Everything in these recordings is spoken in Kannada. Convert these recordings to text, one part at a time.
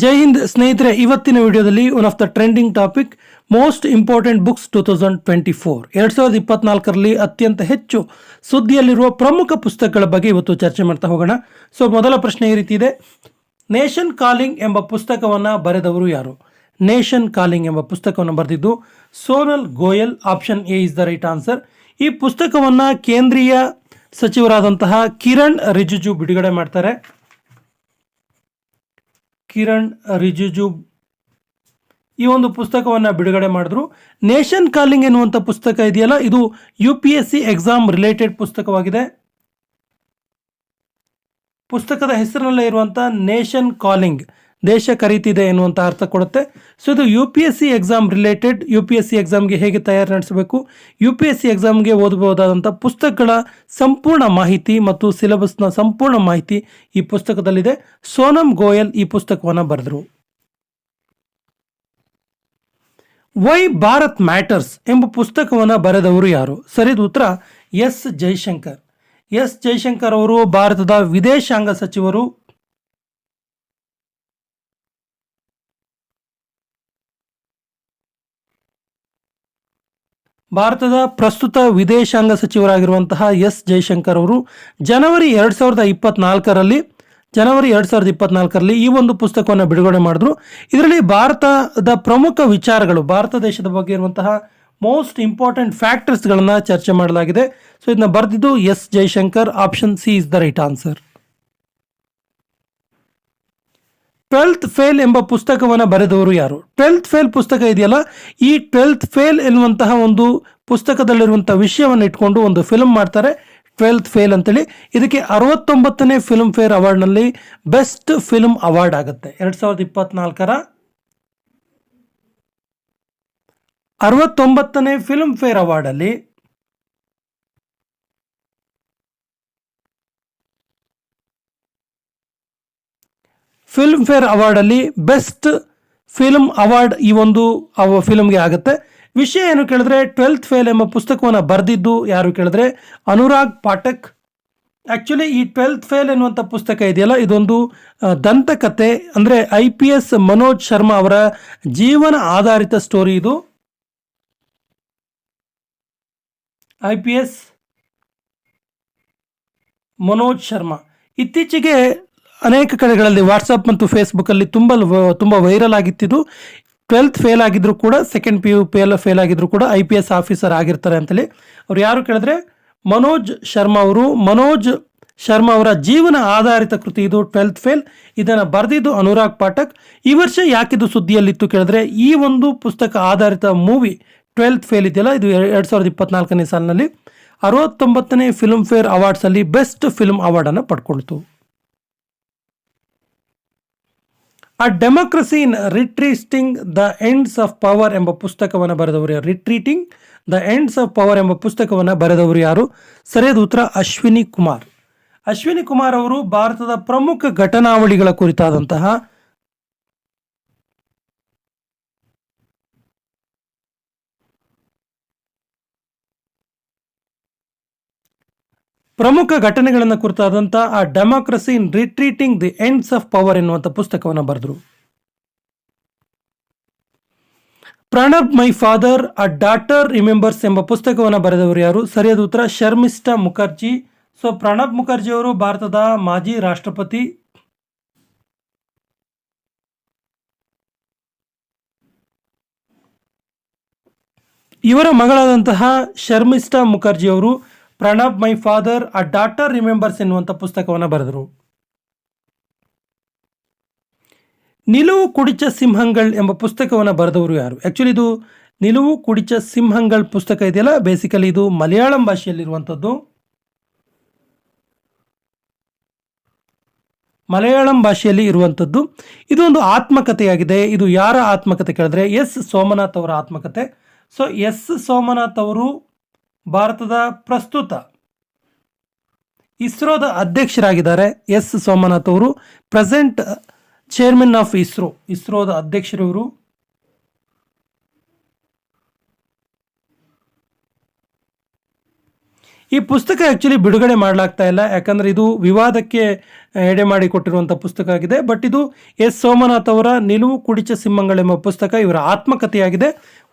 ಜೈ ಹಿಂದ್ ಸ್ನೇಹಿತರೆ, ಇವತ್ತಿನ ವಿಡಿಯೋದಲ್ಲಿ one of the trending topic most important books two thousand twenty four ಎರಡು ಸಾವಿರದ ಇಪ್ಪತ್ನಾಲ್ಕರಲ್ಲಿ ಅತ್ಯಂತ ಹೆಚ್ಚು ಸುದ್ದಿಯಲ್ಲಿರುವ ಪ್ರಮುಖ ಪುಸ್ತಕಗಳ ಬಗ್ಗೆ ಇವತ್ತು ಚರ್ಚೆ ಮಾಡ್ತಾ ಹೋಗೋಣ. ಸೊ ಮೊದಲ ಪ್ರಶ್ನೆ ಈ ರೀತಿ ಇದೆ. ನೇಷನ್ ಕಾಲಿಂಗ್ ಎಂಬ ಪುಸ್ತಕವನ್ನು ಬರೆದವರು ಯಾರು? ನೇಷನ್ ಕಾಲಿಂಗ್ ಎಂಬ ಪುಸ್ತಕವನ್ನು ಬರೆದಿದ್ದು Sonal Goel option A is the right answer ಈ ಪುಸ್ತಕವನ್ನು ಕೇಂದ್ರೀಯ ಸಚಿವರಾದಂತಹ ಕಿರಣ್ ರಿಜಿಜು ಬಿಡುಗಡೆ ಮಾಡ್ತಾರೆ. ಕಿರಣ್ ರಿಜಿಜು ಈ ಒಂದು ಪುಸ್ತಕವನ್ನು ಬಿಡುಗಡೆ ಮಾಡಿದ್ರು. ನೇಷನ್ ಕಾಲಿಂಗ್ ಎನ್ನುವಂಥ ಪುಸ್ತಕ ಇದೆಯಲ್ಲ, ಇದು U P S C exam related ಪುಸ್ತಕವಾಗಿದೆ. ಪುಸ್ತಕದ ಹೆಸರಿನಲ್ಲೇ ಇರುವಂಥ ನೇಷನ್ ಕಾಲಿಂಗ್ ದೇಶ ಕರೀತಿದೆ ಎನ್ನುವಂಥ ಅರ್ಥ ಕೊಡುತ್ತೆ. ಸೊ ಇದು U P S C exam related U P S C ಎಕ್ಸಾಮ್ಗೆ ಹೇಗೆ ತಯಾರಿ ನಡೆಸಬೇಕು ಯು ಪಿ ಎಸ್ ಸಿ ಎಕ್ಸಾಮ್ಗೆ ಓದಬಹುದಾದಂಥ ಪುಸ್ತಕಗಳ ಸಂಪೂರ್ಣ ಮಾಹಿತಿ ಮತ್ತು ಸಿಲೆಬಸ್ನ ಸಂಪೂರ್ಣ ಮಾಹಿತಿ ಈ ಪುಸ್ತಕದಲ್ಲಿದೆ. ಸೋನಮ್ ಗೋಯಲ್ ಈ ಪುಸ್ತಕವನ್ನು ಬರೆದರು. ವೈ ಭಾರತ್ ಮ್ಯಾಟರ್ಸ್ ಎಂಬ ಪುಸ್ತಕವನ್ನು ಬರೆದವರು ಯಾರು? ಸರಿದ ಉತ್ತರ, ಎಸ್ ಜೈಶಂಕರ್. ಎಸ್ ಜೈಶಂಕರ್ ಅವರು ಭಾರತದ ವಿದೇಶಾಂಗ ಸಚಿವರು ಭಾರತದ ಪ್ರಸ್ತುತ ವಿದೇಶಾಂಗ ಸಚಿವರಾಗಿರುವಂತಹ ಎಸ್ ಜೈಶಂಕರ್ ಅವರು ಜನವರಿ ಎರಡು ಸಾವಿರದ ಇಪ್ಪತ್ನಾಲ್ಕರಲ್ಲಿ, ಜನವರಿ ಎರಡು ಸಾವಿರದ ಇಪ್ಪತ್ನಾಲ್ಕರಲ್ಲಿ ಈ ಒಂದು ಪುಸ್ತಕವನ್ನು ಬಿಡುಗಡೆ ಮಾಡಿದ್ರು. ಇದರಲ್ಲಿ ಭಾರತದ ಪ್ರಮುಖ ವಿಚಾರಗಳು, ಭಾರತ ದೇಶದ ಬಗ್ಗೆ ಇರುವಂತಹ ಮೋಸ್ಟ್ ಇಂಪಾರ್ಟೆಂಟ್ ಫ್ಯಾಕ್ಟರ್ಸ್ಗಳನ್ನು ಚರ್ಚೆ ಮಾಡಲಾಗಿದೆ. ಸೊ ಇದನ್ನ ಬರೆದಿದ್ದು S Jaishankar option C is the right answer twelfth fail ಎಂಬ ಪುಸ್ತಕವನ್ನು ಬರೆದವರು ಯಾರು? ಟ್ವೆಲ್ತ್ ಫೇಲ್ ಪುಸ್ತಕ ಇದೆಯಲ್ಲ? ಈ ಟ್ವೆಲ್ತ್ ಫೇಲ್ ಎನ್ನುವಂತಹ ಒಂದು ಪುಸ್ತಕದಲ್ಲಿರುವಂಥ ವಿಷಯವನ್ನು ಇಟ್ಕೊಂಡು ಒಂದು ಫಿಲ್ಮ್ ಮಾಡ್ತಾರೆ. ಟ್ವೆಲ್ತ್ ಫೇಲ್ ಅಂತೇಳಿ. ಇದಕ್ಕೆ ಅರವತ್ತೊಂಬತ್ತನೇ ಫಿಲ್ಮ್ ಫೇರ್ ಅವಾರ್ಡ್ನಲ್ಲಿ ಬೆಸ್ಟ್ ಫಿಲ್ಮ್ ಅವಾರ್ಡ್ ಆಗುತ್ತೆ. ಎರಡು ಸಾವಿರದ ಇಪ್ಪತ್ನಾಲ್ಕರ ಅರವತ್ತೊಂಬತ್ತನೇ ಫಿಲ್ಮ್ ಫೇರ್ ಅವಾರ್ಡಲ್ಲಿ ಫಿಲ್ಮ್ ಫೇರ್ ಅವಾರ್ಡಲ್ಲಿ ಬೆಸ್ಟ್ ಫಿಲ್ಮ್ ಅವಾರ್ಡ್ ಈ ಒಂದು ಫಿಲ್ಮ್ಗೆ ಆಗುತ್ತೆ. ವಿಷಯ ಏನು ಕೇಳಿದ್ರೆ, ಟ್ವೆಲ್ತ್ ಫೇಲ್ ಎಂಬ ಪುಸ್ತಕವನ್ನು ಬರೆದಿದ್ದು ಯಾರು ಕೇಳಿದ್ರೆ, ಅನುರಾಗ್ ಪಾಠಕ್. ಆ್ಯಕ್ಚುಲಿ ಈ ಟ್ವೆಲ್ತ್ ಫೇಲ್ ಎನ್ನುವಂಥ ಪುಸ್ತಕ ಇದೆಯಲ್ಲ, ಇದೊಂದು ದಂತಕತೆ, ಅಂದರೆ I P S Manoj Sharma ಅವರ ಜೀವನ ಆಧಾರಿತ ಸ್ಟೋರಿ ಇದು. I P S Manoj Sharma. ಇತ್ತೀಚೆಗೆ ಅನೇಕ ಕಡೆಗಳಲ್ಲಿ ವಾಟ್ಸಪ್ ಮತ್ತು ಫೇಸ್ಬುಕ್ಕಲ್ಲಿ ತುಂಬ ತುಂಬ ವೈರಲ್ ಆಗಿತ್ತಿದ್ದು ಟ್ವೆಲ್ತ್ ಫೇಲ್ ಆಗಿದ್ರು ಕೂಡ second P U P L fail ಆಗಿದ್ರು ಕೂಡ ಐ ಪಿ ಎಸ್ ಆಫೀಸರ್ ಆಗಿರ್ತಾರೆ ಅಂತೇಳಿ. ಅವ್ರು ಯಾರು ಕೇಳಿದ್ರೆ, ಮನೋಜ್ ಶರ್ಮಾ ಅವರು, ಮನೋಜ್ ಶರ್ಮಾ ಅವರ ಜೀವನ ಆಧಾರಿತ ಕೃತಿ ಇದು ಟ್ವೆಲ್ತ್ ಫೇಲ್ ಇದನ್ನು ಬರೆದಿದ್ದು ಅನುರಾಗ್ ಪಾಠಕ್. ಈ ವರ್ಷ ಯಾಕಿದು ಸುದ್ದಿಯಲ್ಲಿತ್ತು ಕೇಳಿದ್ರೆ, ಈ ಒಂದು ಪುಸ್ತಕ ಆಧಾರಿತ ಮೂವಿ ಟ್ವೆಲ್ತ್ ಫೇಲ್ ಇದೆಯಲ್ಲ, ಇದು ಎರಡು ಸಾವಿರದ ಇಪ್ಪತ್ನಾಲ್ಕನೇ ಸಾಲಿನಲ್ಲಿ. ಅರವತ್ತೊಂಬತ್ತನೇ ಫಿಲ್ಮ್ ಫೇರ್ ಅವಾರ್ಡ್ಸಲ್ಲಿ ಬೆಸ್ಟ್ ಫಿಲ್ಮ್ ಅವಾರ್ಡನ್ನು ಪಡ್ಕೊಳ್ತು. A democracy in retreating the ends of power ಎಂಬ ಪುಸ್ತಕವನ್ನು ಬರೆದವರು ಯಾರು? Retreating the ends of power ಎಂಬ ಪುಸ್ತಕವನ್ನು ಬರೆದವರು ಯಾರು? ಸರಿಯಾದ ಉತ್ತರ ಅಶ್ವಿನಿ ಕುಮಾರ್. ಅಶ್ವಿನಿ ಕುಮಾರ್ ಅವರು ಭಾರತದ ಪ್ರಮುಖ ಘಟನಾವಳಿಗಳ ಕುರಿತಾದಂತಹ ಪ್ರಮುಖ ಘಟನೆಗಳನ್ನು ಕುರಿತಾದಂಥ a democracy in retreating the ends of power ಎನ್ನುವಂಥ ಪುಸ್ತಕವನ್ನು ಬರೆದರು. Pranab my father, a daughter remembers ಎಂಬ ಪುಸ್ತಕವನ್ನು ಬರೆದವರು ಯಾರು? ಸರಿಯಾದ ಉತ್ತರ, ಶರ್ಮಿಷ್ಠಾ ಮುಖರ್ಜಿ. ಸೊ, ಪ್ರಣಬ್ ಮುಖರ್ಜಿ ಅವರು ಭಾರತದ ಮಾಜಿ ರಾಷ್ಟ್ರಪತಿ. ಇವರ ಮಗಳಾದಂತಹ ಶರ್ಮಿಷ್ಠಾ ಮುಖರ್ಜಿ ಅವರು Pranab my father a daughter remembers ಎನ್ನುವಂಥ ಪುಸ್ತಕವನ್ನು ಬರೆದರು. ನಿಲುವು ಕುಡಿಚ ಸಿಂಹಂಗಳ್ ಎಂಬ ಪುಸ್ತಕವನ್ನು ಬರೆದವರು ಯಾರು? ಆ್ಯಕ್ಚುಲಿ ಇದು ನಿಲುವು ಕುಡಿಚ ಸಿಂಹಂಗಳ್ ಪುಸ್ತಕ ಇದೆಯಲ್ಲ ಬೇಸಿಕಲಿ ಇದು ಮಲಯಾಳಂ ಭಾಷೆಯಲ್ಲಿರುವಂಥದ್ದು ಮಲಯಾಳಂ ಭಾಷೆಯಲ್ಲಿ ಇರುವಂಥದ್ದು ಇದು ಒಂದು ಆತ್ಮಕಥೆಯಾಗಿದೆ. ಇದು ಯಾರ ಆತ್ಮಕಥೆ ಕೇಳಿದ್ರೆ, ಎಸ್ ಸೋಮನಾಥ್ ಅವರ ಆತ್ಮಕಥೆ. ಸೊ ಎಸ್ ಸೋಮನಾಥ್ ಅವರು ಭಾರತದ ಪ್ರಸ್ತುತ ಇಸ್ರೋದ ಅಧ್ಯಕ್ಷರಾಗಿದ್ದಾರೆ ಎಸ್ ಸೋಮನಾಥ್ ಅವರು. ಪ್ರೆಸೆಂಟ್ ಚೇರ್ಮನ್ ಆಫ್ ಇಸ್ರೋ, ಇಸ್ರೋದ ಅಧ್ಯಕ್ಷರವರು ಈ ಪುಸ್ತಕ ಆ್ಯಕ್ಚುಲಿ ಬಿಡುಗಡೆ ಮಾಡಲಾಗ್ತಾ ಇಲ್ಲ, ಯಾಕಂದರೆ ಇದು ವಿವಾದಕ್ಕೆ ಎಡೆ ಮಾಡಿ ಕೊಟ್ಟಿರುವಂಥ ಪುಸ್ತಕ ಆಗಿದೆ. ಬಟ್ ಇದು ಎಸ್ ಸೋಮನಾಥ್ ಅವರ ನಿಲುವು ಕುಡಿಚ ಸಿಂಹಗಳೆಂಬ ಪುಸ್ತಕ ಇವರ ಆತ್ಮಕಥೆಯಾಗಿದೆ.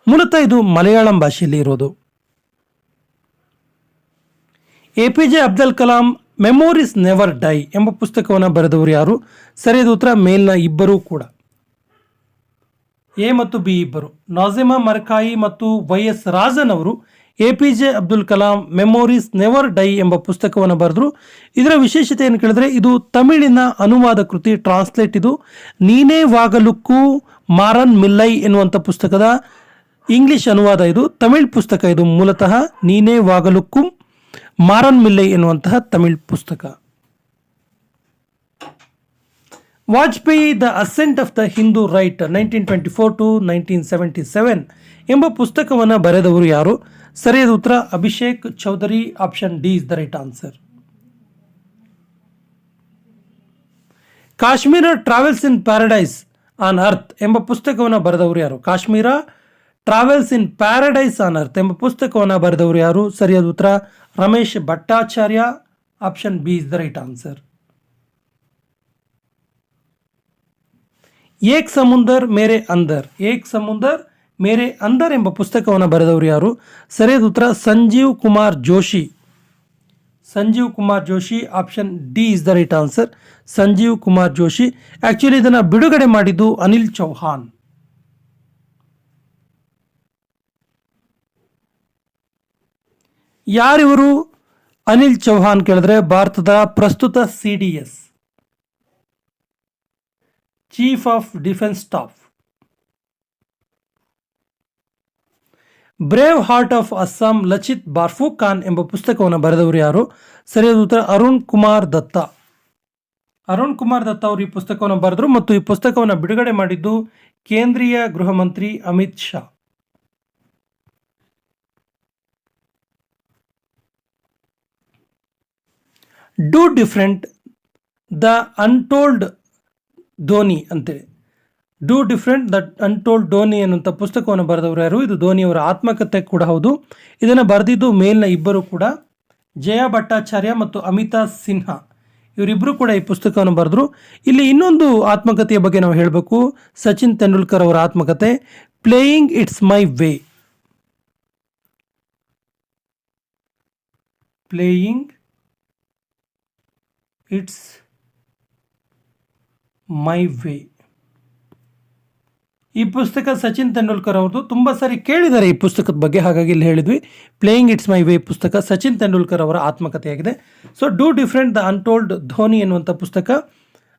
ಮೂಲತಃ ಇದು ಮಲಯಾಳಂ ಭಾಷೆಯಲ್ಲಿ ಇರೋದು. A P J Abdul Kalam memories never die ಎಂಬ ಪುಸ್ತಕವನ್ನು ಬರೆದವರು ಯಾರು? ಸರಿಯಾದ ಉತ್ತರ ಮೇಲ್ನ ಇಬ್ಬರೂ ಕೂಡ. ಎ ಮತ್ತು ಬಿ ಇಬ್ಬರು. ನಾಜಿಮಾ ಮರ್ಕಾಯಿ ಮತ್ತು ವೈ ಎಸ್ ರಾಜನ್ ಅವರು A P J Abdul Kalam memories never die ಎಂಬ ಪುಸ್ತಕವನ್ನು ಬರೆದರು. ಇದರ ವಿಶೇಷತೆ ಏನು ಕೇಳಿದ್ರೆ ಇದು ತಮಿಳಿನ ಅನುವಾದ ಕೃತಿ ಟ್ರಾನ್ಸ್ಲೇಟ್ ಇದು. ನೀನೇ ವಾಗಲುಕ್ಕು ಮಾರನ್ ಮಿಲ್ಲೈ ಎನ್ನುವಂಥ ಪುಸ್ತಕದ ಇಂಗ್ಲಿಷ್ ಅನುವಾದ ಇದು. ತಮಿಳ್ ಪುಸ್ತಕ ಇದು ಮೂಲತಃ ನೀನೇ ವಾಗಲುಕ್ಕು ಮಾರನ್ ಮಿಲ್ಲೆ ಎನ್ನುವಂತಹ ತಮಿಳ್ ಪುಸ್ತಕ. Vajpayee the ascent of the Hindu right nineteen twenty four to nineteen seventy seven ಎಂಬ ಪುಸ್ತಕವನ್ನು ಬರೆದವರು ಯಾರು? ಸರಿಯಾದ ಉತ್ತರ, Abhishek Choudhary, option D is the right answer. Kashmir travels in paradise on earth ಎಂಬ ಪುಸ್ತಕವನ್ನು ಬರೆದವರು ಯಾರು? Kashmir travels in paradise on earth ಎಂಬ ಪುಸ್ತಕವನ್ನು ಬರೆದವರು ಯಾರು? ಸರಿಯಾದ ಉತ್ತರ, Ramesh Bhattacharya. Option B is the right answer. Ek Samundar Mere Andar. Ek Samundar Mere ಅಂದರ್ ಎಂಬ ಪುಸ್ತಕವನ್ನು ಬರೆದವರು ಯಾರು? ಸರಿಯಾದ ಉತ್ತರ, Sanjeev Kumar Joshi. Sanjeev Kumar Joshi, option D is the right answer. Sanjeev Kumar Joshi. Actually ಇದನ್ನು ಬಿಡುಗಡೆ ಮಾಡಿದ್ದು ಅನಿಲ್ ಚೌಹಾನ್ ಯಾರಿವರು? ಅನಿಲ್ ಚೌಹಾನ್ ಕೇಳಿದ್ರೆ ಭಾರತದ ಪ್ರಸ್ತುತ C D S chief of defence staff brave heart of Assam Lachit Barphukan ಎಂಬ ಪುಸ್ತಕವನ್ನು ಬರೆದವರು ಯಾರು? ಸರಿಯಾದ ಉತ್ತರ ಅರುಣ್ ಕುಮಾರ್ ದತ್ತ. ಅರುಣ್ ಕುಮಾರ್ ದತ್ತ ಅವರು ಈ ಪುಸ್ತಕವನ್ನು ಬರೆದರು ಮತ್ತು ಈ ಪುಸ್ತಕವನ್ನು ಬಿಡುಗಡೆ ಮಾಡಿದ್ದು ಕೇಂದ್ರೀಯ ಗೃಹ ಮಂತ್ರಿ Amit Shah. Do different the untold Dhoni ಅಂತೇಳಿ. Do different the untold Dhoni ಅನ್ನುವಂಥ ಪುಸ್ತಕವನ್ನು ಬರೆದವರು ಯಾರು? ಇದು ಧೋನಿಯವರ ಆತ್ಮಕಥೆ ಕೂಡ ಹೌದು. ಇದನ್ನು ಬರೆದಿದ್ದು ಮೇಲಿನ ಇಬ್ಬರು ಕೂಡ ಜಯ ಭಟ್ಟಾಚಾರ್ಯ ಮತ್ತು ಅಮಿತಾ ಸಿನ್ಹಾ. ಇವರಿಬ್ಬರು ಕೂಡ ಈ ಪುಸ್ತಕವನ್ನು ಬರೆದ್ರು. ಇಲ್ಲಿ ಇನ್ನೊಂದು ಆತ್ಮಕಥೆಯ ಬಗ್ಗೆ ನಾವು ಹೇಳಬೇಕು. ಸಚಿನ್ ತೆಂಡೂಲ್ಕರ್ ಅವರ ಆತ್ಮಕಥೆ playing it's my way playing it's my way ಈ ಪುಸ್ತಕ ಸಚಿನ್ ತೆಂಡೂಲ್ಕರ್ ಅವ್ರದ್ದು ತುಂಬ ಸಾರಿ ಕೇಳಿದ್ದಾರೆ ಈ ಪುಸ್ತಕದ ಬಗ್ಗೆ. ಹಾಗಾಗಿ ಇಲ್ಲಿ ಹೇಳಿದ್ವಿ ಪ್ಲೇಯಿಂಗ್ ಇಟ್ಸ್ ಮೈ ವೇ ಪುಸ್ತಕ ಸಚಿನ್ ತೆಂಡೂಲ್ಕರ್ ಅವರ ಆತ್ಮಕಥೆಯಾಗಿದೆ. So do different the untold Dhoni ಎನ್ನುವಂಥ ಪುಸ್ತಕ.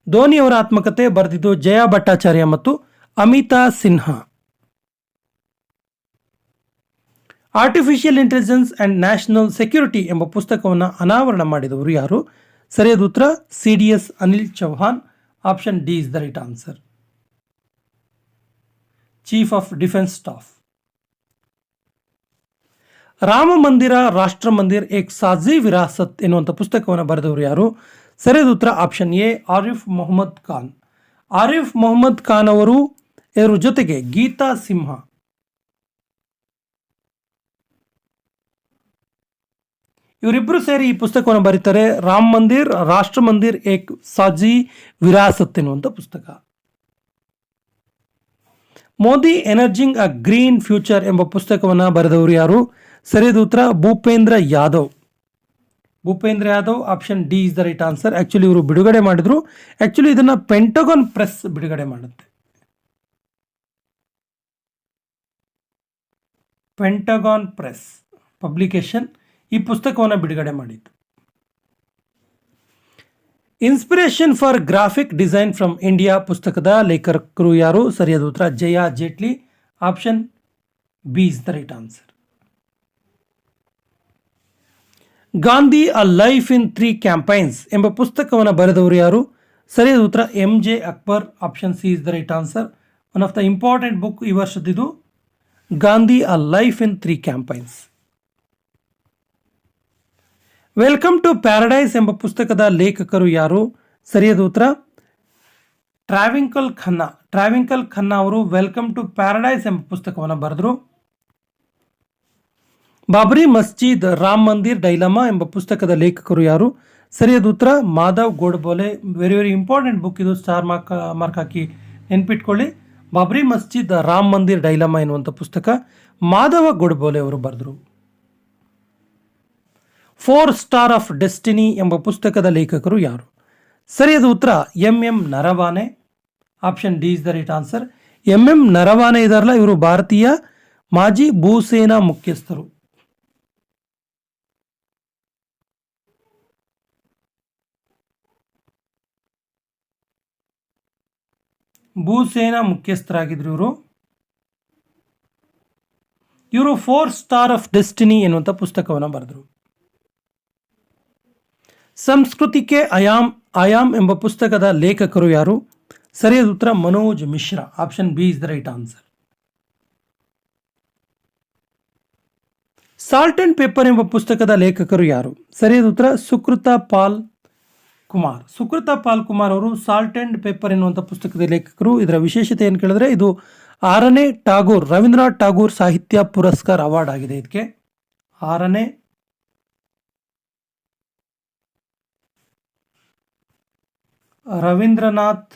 ಧೋನಿ ಅವರ ಆತ್ಮಕಥೆ ಬರೆದಿದ್ದು ಜಯಾ ಭಟ್ಟಾಚಾರ್ಯ ಮತ್ತು Amita Sinha. Artificial intelligence and national security ಎಂಬ ಪುಸ್ತಕವನ್ನು ಅನಾವರಣ ಮಾಡಿದವರು ಯಾರು? ಸರಿಯಾದ ಉತ್ತರ C D S Anil Chauhan option D is the right answer. Chief of defence staff. Ram Mandir, Rashtra Mandir, ಏಕ್ ಸಾಜಿ ವಿರಾಸತ್ ಎನ್ನುವಂಥ ಪುಸ್ತಕವನ್ನು ಬರೆದವರು ಯಾರು? ಸರಿಯಾದ ಉತ್ತರ ಆಪ್ಷನ್ ಎ, ಆರಿಫ್ ಮೊಹಮ್ಮದ್ ಖಾನ್. ಆರಿಫ್ ಮೊಹಮ್ಮದ್ ಖಾನ್ ಅವರು, ಇವರ ಜೊತೆಗೆ ಗೀತಾ ಸಿಂಹ. ಇವರಿಬ್ಬರು ಸೇರಿ ಈ ಪುಸ್ತಕವನ್ನು ಬರೀತಾರೆ ರಾಮ್ ಮಂದಿರ್, ರಾಷ್ಟ್ರ ಮಂದಿರ್ ಏಕ್ ಸಾಜಿ, ವಿರಾಸತ್ ಎನ್ನುವಂಥ ಪುಸ್ತಕ. Modi energising a green future ಎಂಬ ಪುಸ್ತಕವನ್ನು ಬರೆದವರು ಯಾರು? ಸರಿಯಾದ ಉತ್ತರ, Bhupender Yadav. Bhupender Yadav, option D is the right answer. Actually ಇವರು ಬಿಡುಗಡೆ ಮಾಡಿದ್ರು. ಆ್ಯಕ್ಚುಲಿ ಇದನ್ನು ಪೆಂಟಗಾನ್ ಪ್ರೆಸ್ ಬಿಡುಗಡೆ ಮಾಡುತ್ತೆ. ಪೆಂಟಗಾನ್ ಪ್ರೆಸ್ ಪಬ್ಲಿಕೇಶನ್ ಈ ಪುಸ್ತಕವನ್ನು ಬಿಡುಗಡೆ ಮಾಡಿತ್ತು inspiration for graphic design from India ಪುಸ್ತಕದ ಲೇಖಕರು ಯಾರು? ಸರಿಯಾದ ಉತ್ತರ, Jaya Jaitly. Option B is the right answer Gandhi a life in three campaigns ಎಂಬ ಪುಸ್ತಕವನ್ನು ಬರೆದವರು ಯಾರು? ಸರಿಯಾದ ಉತ್ತರ, M J Akbar. Option C is the right answer one of the important book ಈ ವರ್ಷದಿದು Gandhi a life in three campaigns welcome to paradise ಎಂಬ ಪುಸ್ತಕದ ಲೇಖಕರು ಯಾರು? ಸರಿಯಾದ ಉತ್ತರ. ಟ್ರಾವಿಂಕಲ್ ಖನ್ನಾ. ಟ್ರಾವಿಂಕಲ್ ಖನ್ನಾ ಅವರು ವೆಲ್ಕಮ್ ಟು ಪ್ಯಾರಡೈಸ್ ಎಂಬ ಪುಸ್ತಕವನ್ನು ಬರೆದರು. ಬಾಬರಿ ಮಸ್ಜಿದ್ ರಾಮ್ ಮಂದಿರ್ ಡೈಲಮಾ ಎಂಬ ಪುಸ್ತಕದ ಲೇಖಕರು ಯಾರು? ಸರಿಯಾದ ಉತ್ತರ, Madhav Godbole. Very very important book ಇದು. ಸ್ಟಾರ್ ಮಾರ್ಕ್ ಮಾರ್ಕ್ ಹಾಕಿ ನೆನ್ಪಿಟ್ಕೊಳ್ಳಿ. ಬಾಬರಿ ಮಸ್ಜಿದ್ ರಾಮ್ ಮಂದಿರ್ ಡೈಲಮಾ ಎನ್ನುವಂಥ ಪುಸ್ತಕ ಮಾಧವ ಗೋಡ್ಬೋಲೆ ಅವರು ಬರೆದರು. ಫೋರ್ ಸ್ಟಾರ್ ಆಫ್ ಡೆಸ್ಟಿನಿ ಎಂಬ ಪುಸ್ತಕದ ಲೇಖಕರು ಯಾರು? ಸರಿಯಾದ ಉತ್ತರ, M M Naravane. Option D is the right answer. M M Naravane ಇದಾರಲ್ಲ, ಇವರು ಭಾರತೀಯ ಮಾಜಿ ಭೂಸೇನಾ ಮುಖ್ಯಸ್ಥರು. ಭೂಸೇನಾ ಮುಖ್ಯಸ್ಥರಾಗಿದ್ರು ಇವರು. ಇವರು ಫೋರ್ ಸ್ಟಾರ್ ಆಫ್ ಡೆಸ್ಟಿನಿ ಎನ್ನುವಂಥ ಪುಸ್ತಕವನ್ನು ಬರೆದರು. ಸಂಸ್ಕೃತಿಕೆ ಅಯಾಮ್ ಅಯಾಮ್ ಎಂಬ ಪುಸ್ತಕದ ಲೇಖಕರು ಯಾರು? ಸರಿಯಾದ ಉತ್ತರ Manoj Mishra. Option B is the right answer. Salt and pepper ಎಂಬ ಪುಸ್ತಕದ ಲೇಖಕರು ಯಾರು? ಸರಿಯಾದ ಉತ್ತರ ಸುಕೃತ ಪಾಲ್ ಕುಮಾರ್. ಸುಕೃತ ಪಾಲ್ ಕುಮಾರ್ ಅವರು ಸಾಲ್ಟ್ ಅಂಡ್ ಪೇಪರ್ ಎನ್ನುವಂಥ ಪುಸ್ತಕದ ಲೇಖಕರು. ಇದರ ವಿಶೇಷತೆ ಏನು ಕೇಳಿದ್ರೆ, ಇದು ಆರನೇ ಟಾಗೋರ್, ರವೀಂದ್ರನಾಥ್ ಟಾಗೋರ್ ಸಾಹಿತ್ಯ ಪುರಸ್ಕಾರ ಅವಾರ್ಡ್ ಆಗಿದೆ. ಇದಕ್ಕೆ ಆರನೇ ರವೀಂದ್ರನಾಥ್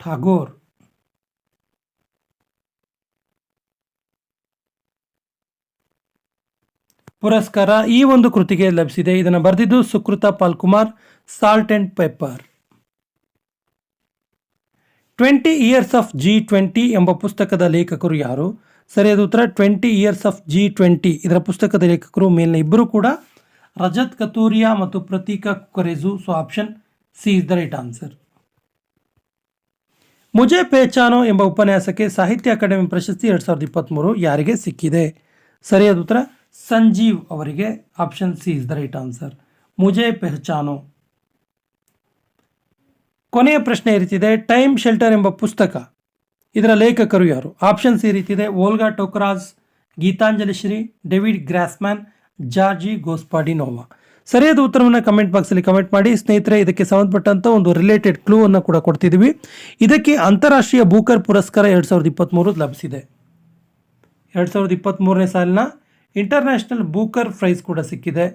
ಠಾಗೋರ್. ಪುರಸ್ಕಾರ ಈ ಒಂದು ಕೃತಿಗೆ ಲಭಿಸಿದೆ. ಇದನ್ನು ಬರೆದಿದ್ದು Sukrita Paulkumar, salt and pepper. Twenty years of G twenty ಎಂಬ ಪುಸ್ತಕದ ಲೇಖಕರು ಯಾರು? ಸರಿಯಾದ ಉತ್ತರ. Twenty years of G twenty ಇದರ ಪುಸ್ತಕದ ಲೇಖಕರು ಮೇಲಿನ ಇಬ್ಬರು ಕೂಡ. ರಜತ್ ಕತೂರಿಯಾ ಮತ್ತು Prateek Kukreja so option C is the right answer. Mujhe Pehchano ಎಂಬ ಉಪನ್ಯಾಸಕ್ಕೆ ಸಾಹಿತ್ಯ ಅಕಾಡೆಮಿ ಪ್ರಶಸ್ತಿ ಎರಡು ಸಾವಿರದ ಇಪ್ಪತ್ತ್ಮೂರು ಯಾರಿಗೆ ಸಿಕ್ಕಿದೆ? ಸರಿಯಾದ ಉತ್ತರ, ಸಂಜೀವ್ ಅವರಿಗೆ. Option C is the right answer. Mujhe Pehchano ಕೊನೆಯ ಪ್ರಶ್ನೆ ಈ ಟೈಮ್ ಶೆಲ್ಟರ್ ಎಂಬ ಪುಸ್ತಕ. ಇದರ ಲೇಖಕರು ಯಾರು? ಆಪ್ಷನ್ಸ್ ಈ ರೀತಿದೆ Olga Tokarczuk Geetanjali Shree, David Grossman, Georgi Gospodinov. ಸರಿಯಾದ ಉತ್ತರವನ್ನು ಕಮೆಂಟ್ ಬಾಕ್ಸಲ್ಲಿ ಕಮೆಂಟ್ ಮಾಡಿ. ಸ್ನೇಹಿತರೆ, ಇದಕ್ಕೆ ಸಂಬಂಧಪಟ್ಟಂಥ ಒಂದು ರಿಲೇಟೆಡ್ ಕ್ಲೂ ಅನ್ನು ಕೂಡ ಕೊಡ್ತಿದ್ದೀವಿ ಇದಕ್ಕೆ ಅಂತಾರಾಷ್ಟ್ರೀಯ ಬೂಕರ್ ಪುರಸ್ಕಾರ ಎರಡು ಸಾವಿರದ ಇಪ್ಪತ್ತ್ಮೂರು ಲಭಿಸಿದೆ. ಎರಡು ಸಾವಿರದ ಇಪ್ಪತ್ತ್ಮೂರನೇ ಸಾಲಿನ ಇಂಟರ್ನ್ಯಾಷನಲ್ ಬೂಕರ್ ಪ್ರೈಸ್ ಕೂಡ ಸಿಕ್ಕಿದೆ.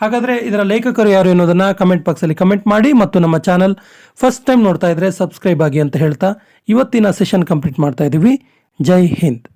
ಹಾಗಾದರೆ ಇದರ ಲೇಖಕರು ಯಾರು ಅನ್ನೋದನ್ನು ಕಮೆಂಟ್ ಬಾಕ್ಸಲ್ಲಿ ಕಮೆಂಟ್ ಮಾಡಿ ಮತ್ತು ನಮ್ಮ ಚಾನಲ್ ಫಸ್ಟ್ ಟೈಮ್ ನೋಡ್ತಾ ಇದ್ದರೆ ಸಬ್ಸ್ಕ್ರೈಬ್ ಆಗಿ ಅಂತ ಹೇಳ್ತಾ ಇವತ್ತಿನ ಸೆಷನ್ ಕಂಪ್ಲೀಟ್ ಮಾಡ್ತಾ ಇದ್ದೀವಿ ಜೈ ಹಿಂದ್.